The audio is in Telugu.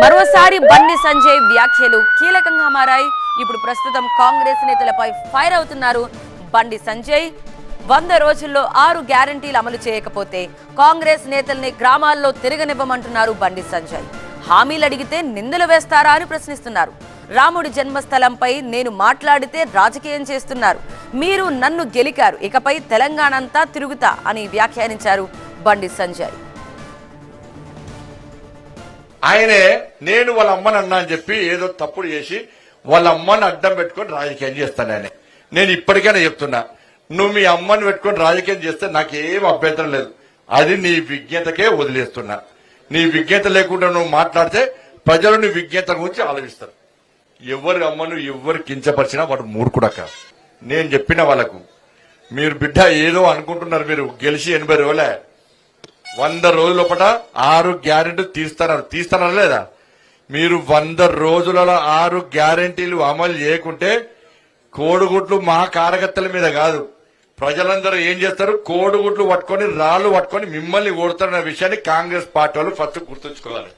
మరోసారి బండి సంజయ్ వ్యాఖ్యలు కీలకంగా మారాయి. ఇప్పుడు ప్రస్తుతం కాంగ్రెస్ నేతలపై ఫైర్ అవుతున్నారు బండి సంజయ్. వంద రోజుల్లో ఆరు గ్యారంటీలు అమలు చేయకపోతే కాంగ్రెస్ నేతల్ని గ్రామాల్లో తిరగనివ్వమంటున్నారు బండి సంజయ్. హామీలు అడిగితే నిందలు వేస్తారా అని ప్రశ్నిస్తున్నారు. రాముడి జన్మస్థలంపై నేను మాట్లాడితే రాజకీయం చేస్తున్నారు. మీరు నన్ను గెలికారు ఇకపై తెలంగాణ అంతా తిరుగుతా అని వ్యాఖ్యానించారు బండి సంజయ్. ఆయనే నేను వాళ్ళ అమ్మని అన్నా అని చెప్పి ఏదో తప్పుడు చేసి వాళ్ళ అమ్మని అడ్డం పెట్టుకొని రాజకీయం చేస్తానని నేను ఇప్పటికైనా చెప్తున్నా నువ్వు మీ అమ్మని పెట్టుకొని రాజకీయం చేస్తే నాకేం అభ్యంతరం లేదు. అది నీ విజ్ఞతకే వదిలేస్తున్నా. నీ విజ్ఞత లేకుండా నువ్వు మాట్లాడితే ప్రజలు నీ విజ్ఞత గురించి ఆలోచిస్తారు. ఎవరి అమ్మను ఎవరు కించపరిచినా వాడు మూర్ఖుడక్క. నేను చెప్పిన వాళ్ళకు మీరు బిడ్డ ఏదో అనుకుంటున్నారు మీరు గెలిచి ఎనభై రోజులే. వంద రోజుల పట ఆరు గ్యారెంటీ తీస్తున్నారు తీస్తున్నారు లేదా? మీరు వంద రోజులలో ఆరు గ్యారెంటీలు అమలు చేయకుంటే కోడిగుడ్లు మా కార్యకర్తల మీద కాదు. ప్రజలందరూ ఏం చేస్తారు? కోడిగుడ్లు పట్టుకొని రాళ్ళు పట్టుకొని మిమ్మల్ని ఓడుతారన్న విషయాన్ని కాంగ్రెస్ పార్టీ వాళ్ళు ఫస్ట్ గుర్తుంచుకోవాలి.